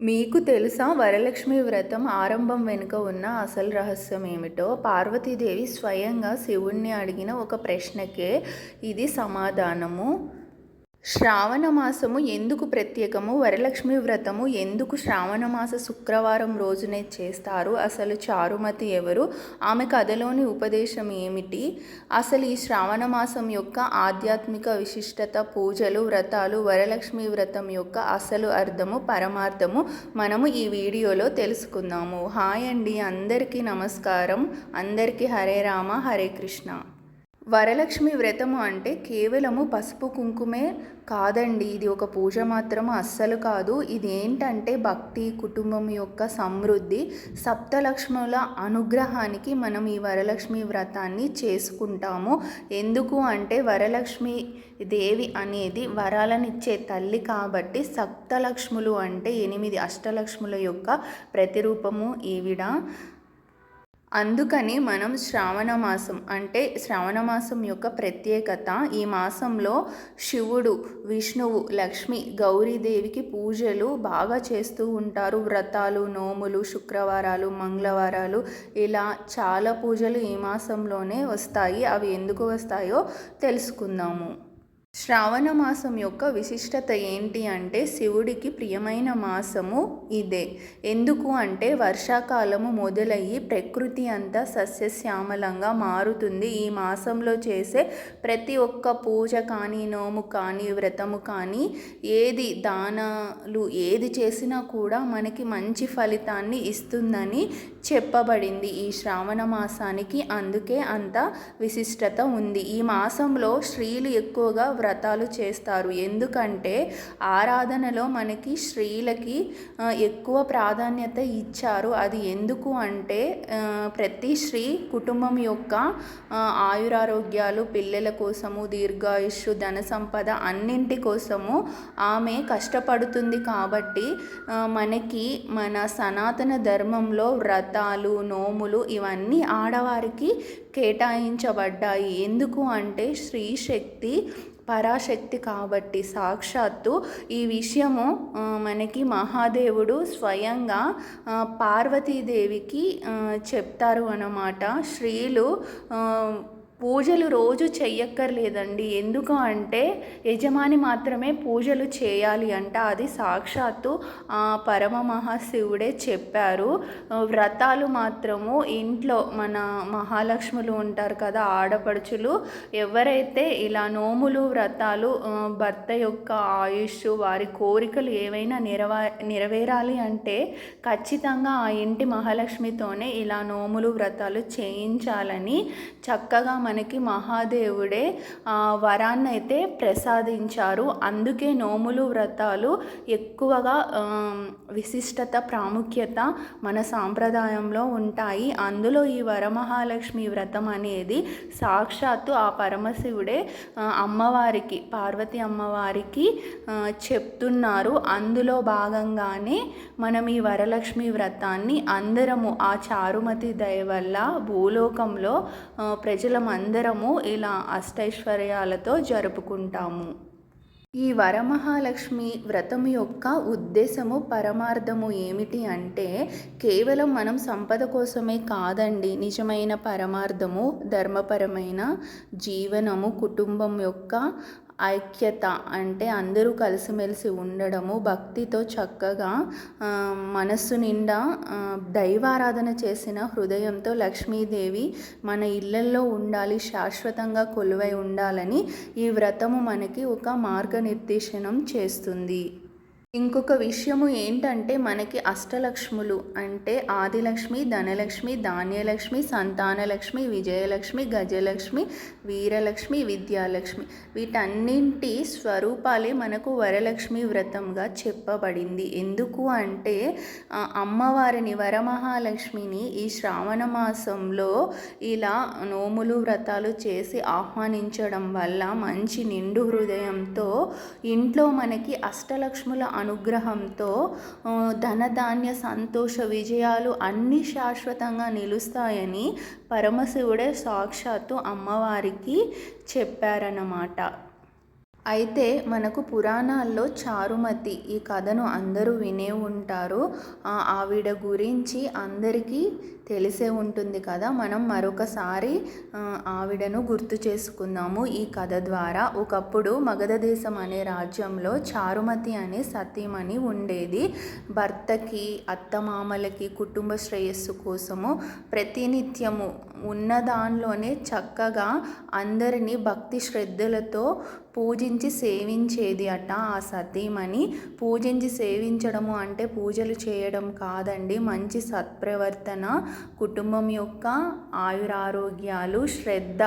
మీకు తెలుసా వరలక్ష్మి వ్రతం ఆరంభం వెనుక ఉన్న అసలు రహస్యం ఏమిటో? పార్వతీదేవి స్వయంగా శివుణ్ణి అడిగిన ఒక ప్రశ్నకే ఇది సమాధానము. శ్రావణ మాసము ఎందుకు ప్రత్యేకము? వరలక్ష్మి వ్రతము ఎందుకు శ్రావణమాస శుక్రవారం రోజునే చేస్తారు? అసలు చారుమతి ఎవరు? ఆమె కథలోని ఉపదేశం ఏమిటి? అసలు ఈ శ్రావణ మాసం యొక్క ఆధ్యాత్మిక విశిష్టత పూజలు వ్రతాలు వరలక్ష్మి వ్రతం యొక్క అసలు అర్థము పరమార్థము మనము ఈ వీడియోలో తెలుసుకుందాము. హాయ్ అండి అందరికీ నమస్కారం. అందరికీ హరే రామ హరే కృష్ణ. వరలక్ష్మి వ్రతము అంటే కేవలము పసుపు కుంకుమే కాదండి. ఇది ఒక పూజ మాత్రం అస్సలు కాదు. ఇది ఏంటంటే భక్తి కుటుంబం యొక్క సమృద్ధి సప్తలక్ష్ముల అనుగ్రహానికి మనం ఈ వరలక్ష్మి వ్రతాన్ని చేసుకుంటాము. ఎందుకు అంటే వరలక్ష్మి దేవి అనేది వరాలనిచ్చే తల్లి కాబట్టి సప్తలక్ష్ములు అంటే ఎనిమిది అష్టలక్ష్ముల యొక్క ప్రతిరూపము ఈవిడ. అందుకని మనం శ్రావణ మాసం అంటే శ్రావణ మాసం యొక్క ప్రత్యేకత ఈ మాసంలో శివుడు విష్ణువు లక్ష్మి గౌరీదేవికి పూజలు బాగా చేస్తూ ఉంటారు. వ్రతాలు నోములు శుక్రవారాలు మంగళవారాలు ఇలా చాలా పూజలు ఈ మాసంలోనే వస్తాయి. అవి ఎందుకు వస్తాయో తెలుసుకుందాము. శ్రావణ మాసం యొక్క విశిష్టత ఏంటి అంటే శివుడికి ప్రియమైన మాసము ఇదే. ఎందుకు అంటే వర్షాకాలము మొదలయ్యి ప్రకృతి అంతా సస్యశ్యామలంగా మారుతుంది. ఈ మాసంలో చేసే ప్రతి ఒక్క పూజ కానీ నోము కానీ వ్రతము కానీ ఏది దానాలు ఏది చేసినా కూడా మనకి మంచి ఫలితాన్ని ఇస్తుందని చెప్పబడింది. ఈ శ్రావణ మాసానికి అందుకే అంత విశిష్టత ఉంది. ఈ మాసంలో స్త్రీలు ఎక్కువగా వ్రతాలు చేస్తారు. ఎందుకంటే ఆరాధనలో మనకి స్త్రీలకి ఎక్కువ ప్రాధాన్యత ఇచ్చారు. అది ఎందుకు అంటే ప్రతి స్త్రీ కుటుంబం యొక్క ఆయురారోగ్యాలు పిల్లల కోసము దీర్ఘాయుష్ ధన సంపద అన్నింటి కోసము ఆమె కష్టపడుతుంది కాబట్టి మనకి మన సనాతన ధర్మంలో వ్రత వ్రతాలు నోములు ఇవన్నీ ఆడవారికి కేటాయించబడ్డాయి. ఎందుకు అంటే స్త్రీ శక్తి పరాశక్తి కాబట్టి. సాక్షాత్తు ఈ విషయము మనకి మహాదేవుడు స్వయంగా పార్వతీదేవికి చెప్తారు అన్నమాట. స్త్రీలు పూజలు రోజు చెయ్యక్కర్లేదండి. ఎందుకు అంటే యజమాని మాత్రమే పూజలు చేయాలి అంట. అది సాక్షాత్తు పరమ మహాశివుడే చెప్పారు. వ్రతాలు మాత్రము ఇంట్లో మన మహాలక్ష్ములు ఉంటారు కదా ఆడపడుచులు. ఎవరైతే ఇలా నోములు వ్రతాలు భర్త యొక్క ఆయుష్ వారి కోరికలు ఏవైనా నెరవా నెరవేరాలి అంటే ఖచ్చితంగా ఆ ఇంటి మహాలక్ష్మితోనే ఇలా నోములు వ్రతాలు చేయించాలని చక్కగా మనకి మహాదేవుడే వరాన్ని అయితే ప్రసాదించారు. అందుకే నోములు వ్రతాలు ఎక్కువగా విశిష్టత ప్రాముఖ్యత మన సాంప్రదాయంలో ఉంటాయి. అందులో ఈ వరమహాలక్ష్మి వ్రతం అనేది సాక్షాత్తు ఆ పరమశివుడే అమ్మవారికి పార్వతి అమ్మవారికి చెప్తున్నారు. అందులో భాగంగానే మనం ఈ వరలక్ష్మి వ్రతాన్ని అందరము ఆ చారుమతి దయ వల్ల భూలోకంలో ప్రజల అందరము ఇలా అష్టైశ్వర్యాలతో జరుపుకుంటాము. ఈ వరమహాలక్ష్మి వ్రతం యొక్క ఉద్దేశము పరమార్థము ఏమిటి అంటే కేవలం మనం సంపద కోసమే కాదండి నిజమైన పరమార్థము ధర్మపరమైన జీవనము కుటుంబం యొక్క ఐక్యత అంటే అందరూ కలిసిమెలిసి ఉండడము భక్తితో చక్కగా మనస్సు నిండా దైవారాధన చేసిన హృదయంతో లక్ష్మీదేవి మన ఇళ్ళల్లో ఉండాలి శాశ్వతంగా కొలువై ఉండాలని ఈ వ్రతము మనకి ఒక మార్గనిర్దేశనం చేస్తుంది. ఇంకొక విషయము ఏంటంటే మనకి అష్టలక్ష్ములు అంటే ఆదిలక్ష్మి ధనలక్ష్మి ధాన్యలక్ష్మి సంతానలక్ష్మి విజయలక్ష్మి గజలక్ష్మి వీరలక్ష్మి విద్యాలక్ష్మి. వీటన్నింటి స్వరూపాలే మనకు వరలక్ష్మి వ్రతంగా చెప్పబడింది. ఎందుకు అంటే అమ్మవారిని వరమహాలక్ష్మిని ఈ శ్రావణ మాసంలో ఇలా నోములు వ్రతాలు చేసి ఆహ్వానించడం వల్ల మంచి నిండు హృదయంతో ఇంట్లో మనకి అష్టలక్ష్ముల అనుగ్రహంతో ధనధాన్య సంతోష విజయాలు అన్నీ శాశ్వతంగా నిలుస్తాయని పరమశివుడే సాక్షాత్తు అమ్మవారికి చెప్పారన్నమాట. అయితే మనకు పురాణాల్లో చారుమతి ఈ కథను అందరూ వినే ఉంటారు. ఆవిడ గురించి అందరికీ తెలిసే ఉంటుంది కదా. మనం మరొకసారి ఆవిడను గుర్తు చేసుకుందాము. ఈ కథ ద్వారా ఒకప్పుడు మగధ దేశం అనే రాజ్యంలో చారుమతి అనే సతీమణి ఉండేది. భర్తకి అత్తమామలకి కుటుంబ శ్రేయస్సు కోసము ప్రతినిత్యము ఉన్న దానిలోనే చక్కగా అందరినీ భక్తి శ్రద్ధలతో పూజించి సేవించేది అట ఆ సతీమణి. పూజించి సేవించడము అంటే పూజలు చేయడం కాదండి. మంచి సత్ప్రవర్తన కుటుంబం యొక్క ఆయురారోగ్యాలు శ్రద్ధ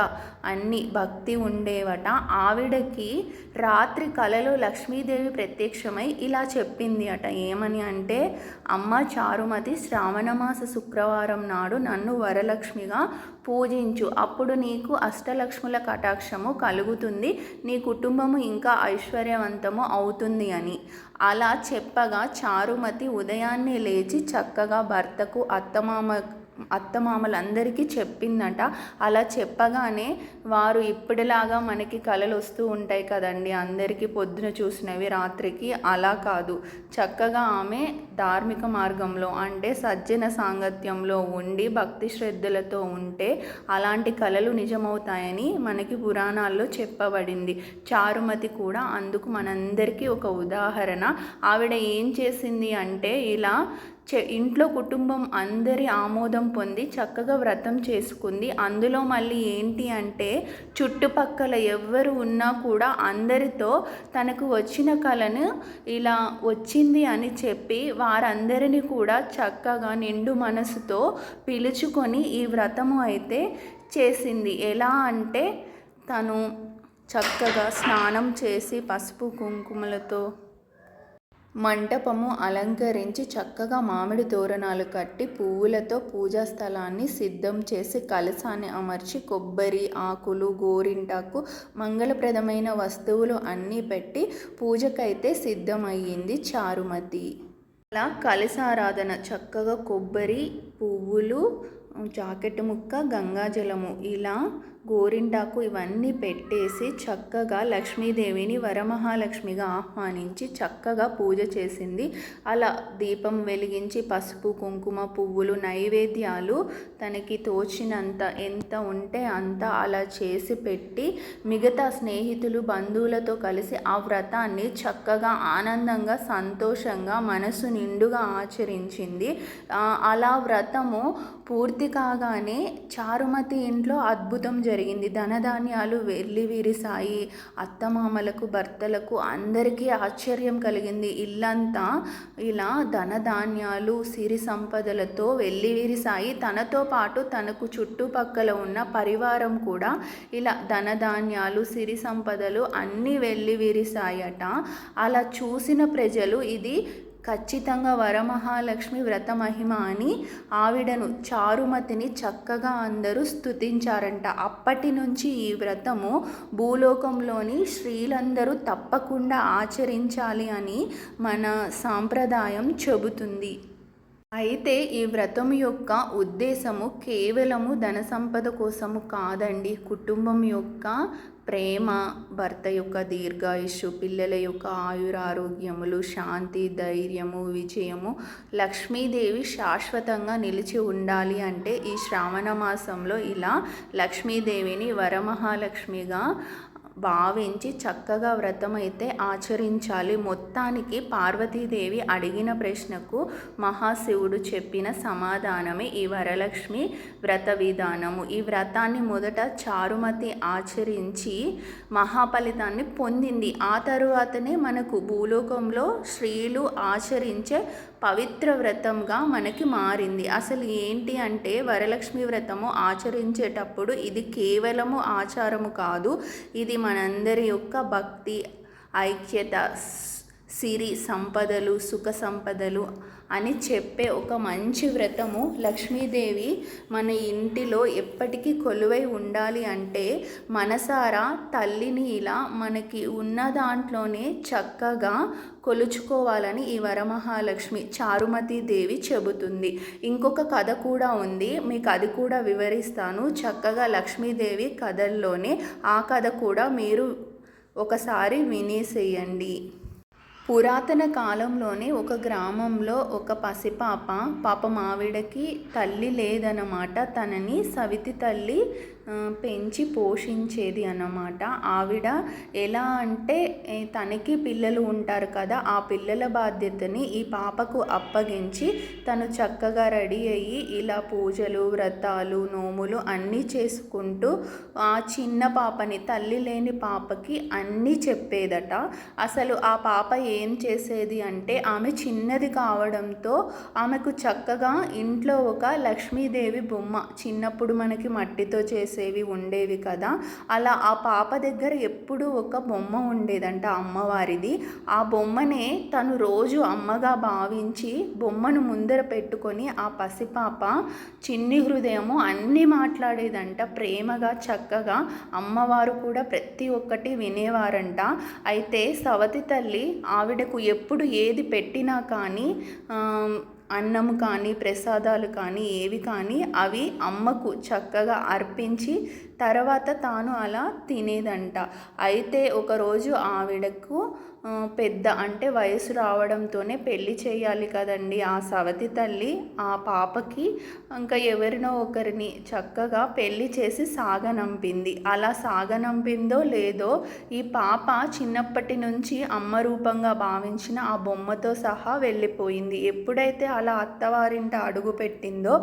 అన్ని భక్తి ఉండేవట. ఆవిడకి రాత్రి కలలో లక్ష్మీదేవి ప్రత్యక్షమై ఇలా చెప్పింది అట ఏమని అంటే అమ్మ చారుమతి శ్రావణమాస శుక్రవారం నాడు నన్ను వరలక్ష్మిగా పూజించు. అప్పుడు నీకు అష్టలక్ష్ముల కటాక్షము కలుగుతుంది. నీ కుటుంబము ఇంకా ఐశ్వర్యవంతము అవుతుంది అని. అలా చెప్పగా చారుమతి ఉదయాన్నే లేచి చక్కగా భర్తకు అత్తమామ అత్తమామలందరికీ చెప్పిందట. అలా చెప్పగానే వారు ఇప్పటిలాగా మనకి కళలు వస్తూ ఉంటాయి కదండి. అందరికీ పొద్దున చూసినవి రాత్రికి అలా కాదు. చక్కగా ఆమె ధార్మిక మార్గంలో అంటే సజ్జన సాంగత్యంలో ఉండి భక్తి శ్రద్ధలతో ఉంటే అలాంటి కళలు నిజమవుతాయని మనకి పురాణాల్లో చెప్పబడింది. చారుమతి కూడా అందుకు మనందరికీ ఒక ఉదాహరణ. ఆవిడ ఏం చేసింది అంటే ఇలా ఇంట్లో కుటుంబం అందరి ఆమోదం పొంది చక్కగా వ్రతం చేసుకుంది. అందులో మళ్ళీ ఏంటి అంటే చుట్టుపక్కల ఎవ్వరు ఉన్నా కూడా అందరితో తనకు వచ్చిన కళను ఇలా వచ్చింది అని చెప్పి వారందరినీ కూడా చక్కగా నిండు మనసుతో పిలుచుకొని ఈ వ్రతము అయితే చేసింది. ఎలా అంటే తను చక్కగా స్నానం చేసి పసుపు కుంకుమలతో మంటపము అలంకరించి చక్కగా మామిడి తోరణాలు కట్టి పువ్వులతో పూజా స్థలాన్ని సిద్ధం చేసి కలసాన్ని అమర్చి కొబ్బరి ఆకులు గోరింటాకు మంగళప్రదమైన వస్తువులు అన్నీ పెట్టి పూజకైతే సిద్ధమయ్యింది చారుమతి. అలా కలసారాధన చక్కగా కొబ్బరి పువ్వులు జాకెట్ ముక్క గంగాజలము ఇలా గోరింటాకు ఇవన్నీ పెట్టేసి చక్కగా లక్ష్మీదేవిని వరమహాలక్ష్మిగా ఆహ్వానించి చక్కగా పూజ చేసింది. అలా దీపం వెలిగించి పసుపు కుంకుమ పువ్వులు నైవేద్యాలు తనకి తోచినంత ఎంత ఉంటే అంత అలా చేసి పెట్టి మిగతా స్నేహితులు బంధువులతో కలిసి ఆ వ్రతాన్ని చక్కగా ఆనందంగా సంతోషంగా మనసు నిండుగా ఆచరించింది. అలా వ్రతము పూర్తి కాగానే చారుమతి ఇంట్లో అద్భుతం జరిగింది. ధనధాన్యాలు వెళ్ళి విరిసాయి అత్తమామలకు భర్తలకు అందరికీ ఆశ్చర్యం కలిగింది. ఇల్లంతా ఇలా ధనధాన్యాలు సిరి సంపదలతో వెళ్ళి విరిసాయి తనతో పాటు తనకు చుట్టుపక్కల ఉన్న పరివారం కూడా ఇలా ధనధాన్యాలు సిరి సంపదలు అన్నీ వెళ్ళి విరిసాయట అలా చూసిన ప్రజలు ఇది ఖచ్చితంగా వరమహాలక్ష్మి వ్రత మహిమ అని ఆవిడను చారుమతిని చక్కగా అందరూ స్థుతించారంట అప్పటి నుంచి ఈ వ్రతము భూలోకంలోని స్త్రీలందరూ తప్పకుండా ఆచరించాలి అని మన సాంప్రదాయం చెబుతుంది. అయితే ఈ వ్రతం యొక్క ఉద్దేశము కేవలము ధన సంపద కోసము కాదండి. కుటుంబం యొక్క ప్రేమ భర్త యొక్క దీర్ఘాయుషు పిల్లల యొక్క ఆయురారోగ్యములు శాంతి ధైర్యము విజయము. లక్ష్మీదేవి శాశ్వతంగా నిలిచి ఉండాలి అంటే ఈ శ్రావణ మాసంలో ఇలా లక్ష్మీదేవిని వరమహాలక్ష్మిగా భావించి చక్కగా వ్రతం అయితే ఆచరించాలి. మొత్తానికి పార్వతీదేవి అడిగిన ప్రశ్నకు మహాశివుడు చెప్పిన సమాధానమే ఈ వరలక్ష్మి వ్రత విధానము. ఈ వ్రతాన్ని మొదట చారుమతి ఆచరించి మహాఫలితాన్ని పొందింది. ఆ తరువాతనే మనకు భూలోకంలో స్త్రీలు ఆచరించే పవిత్ర వ్రతంగా మనకి మారింది. అసలు ఏంటి అంటే వరలక్ష్మి వ్రతము ఆచరించేటప్పుడు ఇది కేవలము ఆచారము కాదు. ఇది మనందరి యొక్క భక్తి ఐక్యత సిరి సంపదలు సుఖ సంపదలు అని చెప్పే ఒక మంచి వ్రతము లక్ష్మీదేవి మన ఇంటిలో ఎప్పటికీ కొలువై ఉండాలి అంటే మనసారా తల్లిని ఇలా మనకి ఉన్న దాంట్లోనే చక్కగా కొలుచుకోవాలని ఈ వరమహాలక్ష్మి చారుమతి దేవి చెబుతుంది. ఇంకొక కథ కూడా ఉంది మీకు అది కూడా వివరిస్తాను. చక్కగా లక్ష్మీదేవి కథల్లోనే ఆ కథ కూడా మీరు ఒకసారి వినేసేయండి. పురాతన కాలంలోనే ఒక గ్రామంలో ఒక పసిపాప పాపం ఆవిడకి తల్లి లేదన్నమాట. తనని సవితి తల్లి పెంచి పోషించేది అన్నమాట. ఆవిడ ఎలా అంటే తనకి పిల్లలు ఉంటారు కదా ఆ పిల్లల బాధ్యతని ఈ పాపకు అప్పగించి తను చక్కగా రెడీ అయ్యి ఇలా పూజలు వ్రతాలు నోములు అన్నీ చేసుకుంటూ ఆ చిన్న పాపని తల్లి లేని పాపకి అన్నీ చెప్పేదట. అసలు ఆ పాప ఏం చేసేది అంటే ఆమె చిన్నది కావడంతో ఆమెకు చక్కగా ఇంట్లో ఒక లక్ష్మీదేవి బొమ్మ చిన్నప్పుడు మనకి మట్టితో చేసేవి ఉండేవి కదా. అలా ఆ పాప దగ్గర ఎప్పుడూ ఒక బొమ్మ ఉండేదంట అమ్మవారిది. ఆ బొమ్మనే తను రోజు అమ్మగా భావించి బొమ్మను ముందర పెట్టుకొని ఆ పసిపాప చిన్ని హృదయము అన్నీ మాట్లాడేదంట ప్రేమగా చక్కగా. అమ్మవారు కూడా ప్రతి ఒక్కటి వినేవారంట. అయితే సవతి తల్లి ఆవిడకు ఎప్పుడు ఏది పెట్టినా కానీ అన్నం కానీ ప్రసాదాలు కానీ ఏవి కానీ అవి అమ్మకు చక్కగా అర్పించి తర్వాత తాను అలా తినేదంట. అయితే ఒకరోజు ఆవిడకు పెద్ద అంటే వయసు రావడంతోనే పెళ్ళి చేయాలి కదండి ఆ సవతి తల్లి. ఆ పాపకి ఇంకా ఎవరినో ఒకరిని చక్కగా పెళ్ళి చేసి సాగనంపింది. అలా సాగనంపిందో లేదో ఈ పాప చిన్నప్పటి నుంచి అమ్మ రూపంగా భావించిన ఆ బొమ్మతో సహా వెళ్ళిపోయింది. ఎప్పుడైతే అలా అత్తవారింట అడుగు పెట్టిందో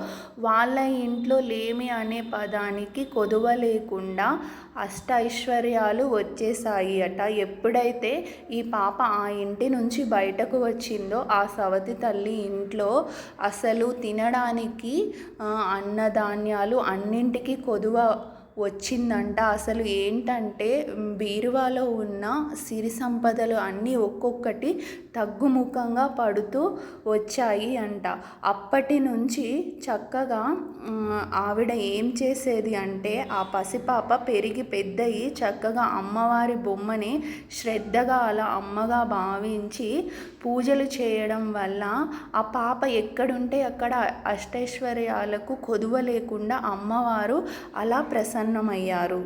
వాళ్ళ ఇంట్లో లేమి అనే పదానికి కొదువలే లేకుండా అష్ట ఐశ్వర్యాలు వచ్చేసాయి అట. ఎప్పుడైతే ఈ పాప ఆ ఇంటి నుంచి బయటకు వచ్చిందో ఆ సవతి తల్లి ఇంట్లో అసలు తినడానికి అన్నధాన్యాలు అన్నింటికి కొదువ వచ్చిందంట. అసలు ఏంటంటే బీరువాలో ఉన్న సిరి సంపదలు అన్నీ ఒక్కొక్కటి తగ్గుముఖంగా పడుతూ వచ్చాయి అంట. అప్పటి నుంచి చక్కగా ఆవిడ ఏం చేసేది అంటే ఆ పసిపాప పెరిగి పెద్దయి చక్కగా అమ్మవారి బొమ్మని శ్రద్ధగా అలా అమ్మగా భావించి పూజలు చేయడం వల్ల ఆ పాప ఎక్కడుంటే అక్కడ అష్టైశ్వర్యాలకు కొదువ లేకుండా అమ్మవారు అలా ప్రసన్న ప్రసన్నమయ్యారు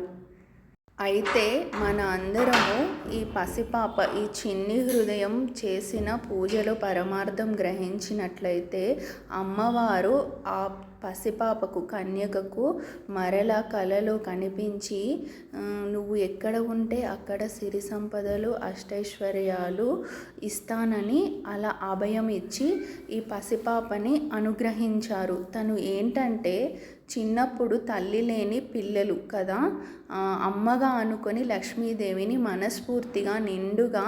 అయితే మన అందరము ఈ పసిపాప ఈ చిన్ని హృదయం చేసిన పూజలో పరమార్థం గ్రహించినట్లయితే అమ్మవారు ఆ పసిపాపకు కన్యకకు మరలా కలలో కనిపించి నువ్వు ఎక్కడ ఉంటే అక్కడ సిరి సంపదలు అష్టైశ్వర్యాలు ఇస్తానని అలా అభయం ఇచ్చి ఈ పసిపాపని అనుగ్రహించారు. తను ఏంటంటే చిన్నప్పుడు తల్లి లేని పిల్లలు కదా అమ్మగా అనుకొని లక్ష్మీదేవిని మనస్ఫూర్తిగా నిండుగా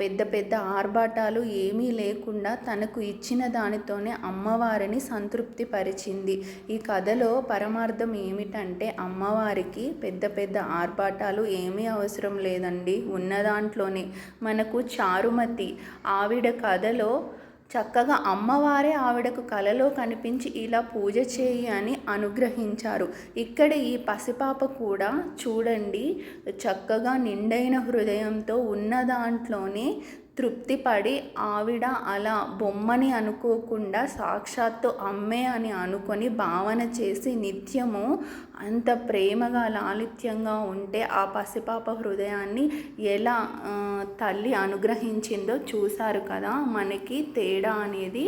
పెద్ద పెద్ద ఆర్భాటాలు ఏమీ లేకుండా తనకు ఇచ్చిన దానితోనే అమ్మవారిని సంతృప్తి వచ్చింది ఈ కథలో పరమార్థం ఏమిటంటే అమ్మవారికి పెద్ద పెద్ద ఆర్భాటాలు ఏమీ అవసరం లేదండి ఉన్న దాంట్లోనే. మనకు చారుమతి ఆవిడ కథలో చక్కగా అమ్మవారే ఆవిడకు కలలో కనిపించి ఇలా పూజ చేయి అని అనుగ్రహించారు. ఇక్కడ ఈ పసిపాప కూడా చూడండి చక్కగా నిండైన హృదయంతో ఉన్న దాంట్లోనే తృప్తిపడి ఆవిడ అలా బొమ్మని అనుకోకుండా సాక్షాత్తు అమ్మే అని అనుకొని భావన చేసి నిత్యము అంత ప్రేమగా లాలిత్యంగా ఉంటే ఆ పసిపాప హృదయాన్ని ఎలా తల్లి అనుగ్రహించిందో చూశారు కదా. మనకి తేడా అనేది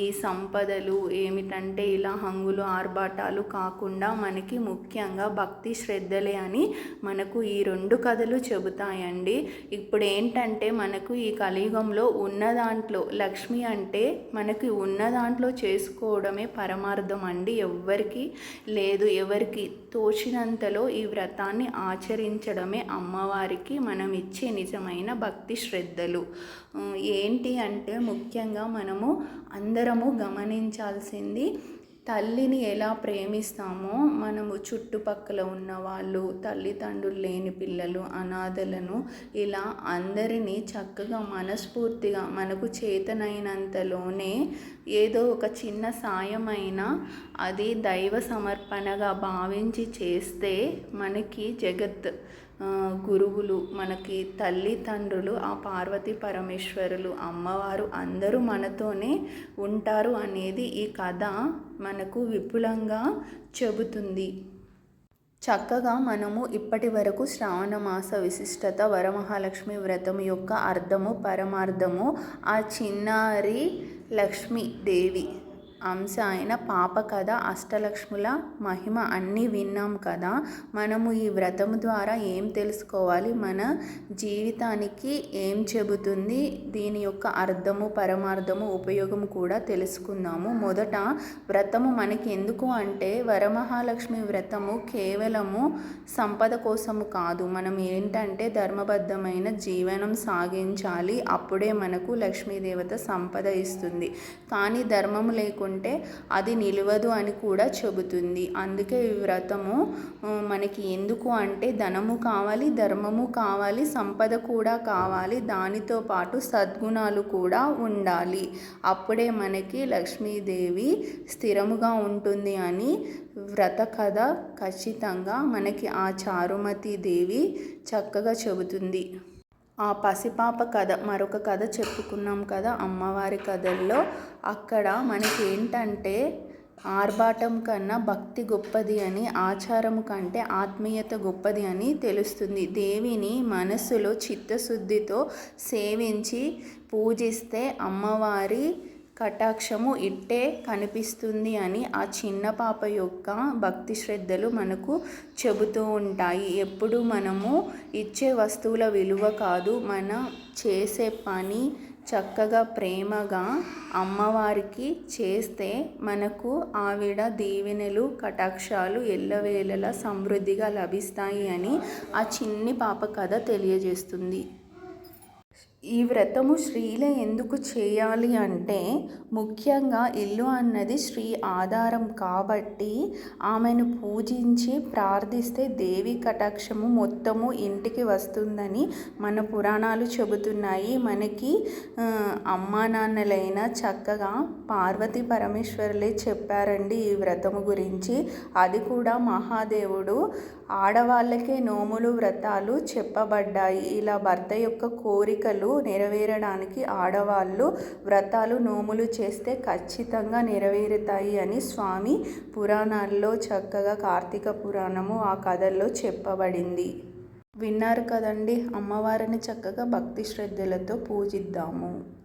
ఈ సంపదలు ఏమిటంటే ఇలా హంగులు ఆర్భాటాలు కాకుండా మనకి ముఖ్యంగా భక్తి శ్రద్ధలే అని మనకు ఈ రెండు కథలు చెబుతాయండి. ఇప్పుడు ఏంటంటే మనకు ఈ కలియుగంలో ఉన్న దాంట్లో లక్ష్మి అంటే మనకి ఉన్న దాంట్లో చేసుకోవడమే పరమార్థం అండి ఎవ్వరికి లేదు. ఎవరి ఎవరికి తోచినంతలో ఈ వ్రతాన్ని ఆచరించడమే అమ్మవారికి మనం ఇచ్చే నిజమైన భక్తి శ్రద్ధలు. ఏంటి అంటే ముఖ్యంగా మనము అందరము గమనించాల్సింది తల్లిని ఎలా ప్రేమిస్తామో మనము చుట్టుపక్కల ఉన్న వాళ్ళు తల్లిదండ్రులు లేని పిల్లలు అనాథలను ఇలా అందరినీ చక్కగా మనస్ఫూర్తిగా మనకు చేతనైనంతలోనే ఏదో ఒక చిన్న సాయమైనా అది దైవ సమర్పణగా భావించి చేస్తే మనకి జగత్ గురువులు మనకి తల్లిదండ్రులు ఆ పార్వతీ పరమేశ్వరులు అమ్మవారు అందరూ మనతోనే ఉంటారు అనేది ఈ కథ మనకు విపులంగా చెబుతుంది. చక్కగా మనము ఇప్పటి వరకు శ్రావణ మాస విశిష్టత వరమహాలక్ష్మి వ్రతం యొక్క అర్థము పరమార్థము ఆ చిన్నారి లక్ష్మీదేవి అంశ అయిన పాప కథ అష్టలక్ష్ముల మహిమ అన్నీ విన్నాం కదా. మనము ఈ వ్రతము ద్వారా ఏం తెలుసుకోవాలి? మన జీవితానికి ఏం చెబుతుంది? దీని యొక్క అర్థము పరమార్థము ఉపయోగం కూడా తెలుసుకుందాము. మొదట వ్రతము మనకి ఎందుకు అంటే వరమహాలక్ష్మి వ్రతము కేవలము సంపద కోసము కాదు. మనం ఏంటంటే ధర్మబద్ధమైన జీవనం సాగించాలి. అప్పుడే మనకు లక్ష్మీదేవత సంపద ఇస్తుంది. కానీ ధర్మము లేకుండా ఉంటే అది నిలవదు అని కూడా చెబుతుంది. అందుకే ఈ వ్రతము మనకి ఎందుకు అంటే ధనము కావాలి ధర్మము కావాలి సంపద కూడా కావాలి దానితో పాటు సద్గుణాలు కూడా ఉండాలి. అప్పుడే మనకి లక్ష్మీదేవి స్థిరముగా ఉంటుంది అని వ్రత కథ ఖచ్చితంగా మనకి ఆ చారుమతి దేవి చక్కగా చెబుతుంది. ఆ పసిపాప కథ మరొక కథ చెప్పుకున్నాం కదా అమ్మవారి కథల్లో. అక్కడ మనకి ఏంటంటే ఆర్భాటం కన్నా భక్తి గొప్పది అని ఆచారం కంటే ఆత్మీయత గొప్పది అని తెలుస్తుంది. దేవిని మనసులో చిత్తశుద్ధితో సేవించి పూజిస్తే అమ్మవారి కటాక్షము ఇట్టే కనిపిస్తుంది అని ఆ చిన్న పాప యొక్క భక్తి శ్రద్ధలు మనకు చెబుతూ ఉంటాయి. ఎప్పుడు మనము ఇచ్చే వస్తువుల విలువ కాదు మన చేసే పని చక్కగా ప్రేమగా అమ్మవారికి చేస్తే మనకు ఆవిడ దీవెనలు కటాక్షాలు ఎల్లవేళలా సమృద్ధిగా లభిస్తాయి అని ఆ చిన్ని పాప కథ తెలియజేస్తుంది. ఈ వ్రతము స్త్రీలే ఎందుకు చేయాలి అంటే ముఖ్యంగా ఇల్లు అన్నది స్త్రీ ఆధారం కాబట్టి ఆమెను పూజించి ప్రార్థిస్తే దేవి కటాక్షము మొత్తము ఇంటికి వస్తుందని మన పురాణాలు చెబుతున్నాయి. మనకి అమ్మా నాన్నలైనా చక్కగా పార్వతి పరమేశ్వరులే చెప్పారండి ఈ వ్రతము గురించి. అది కూడా మహాదేవుడు ఆడవాళ్ళకే నోములు వ్రతాలు చెప్పబడ్డాయి. ఇలా భర్త యొక్క కోరికలు కోరికలు నెరవేరడానికి ఆడవాళ్ళు వ్రతాలు నోములు చేస్తే ఖచ్చితంగా నెరవేరుతాయి అని స్వామి పురాణాల్లో చక్కగా కార్తీక పురాణము ఆ కథల్లో చెప్పబడింది. విన్నారు కదండి? అమ్మవారిని చక్కగా భక్తి శ్రద్ధలతో పూజిద్దాము.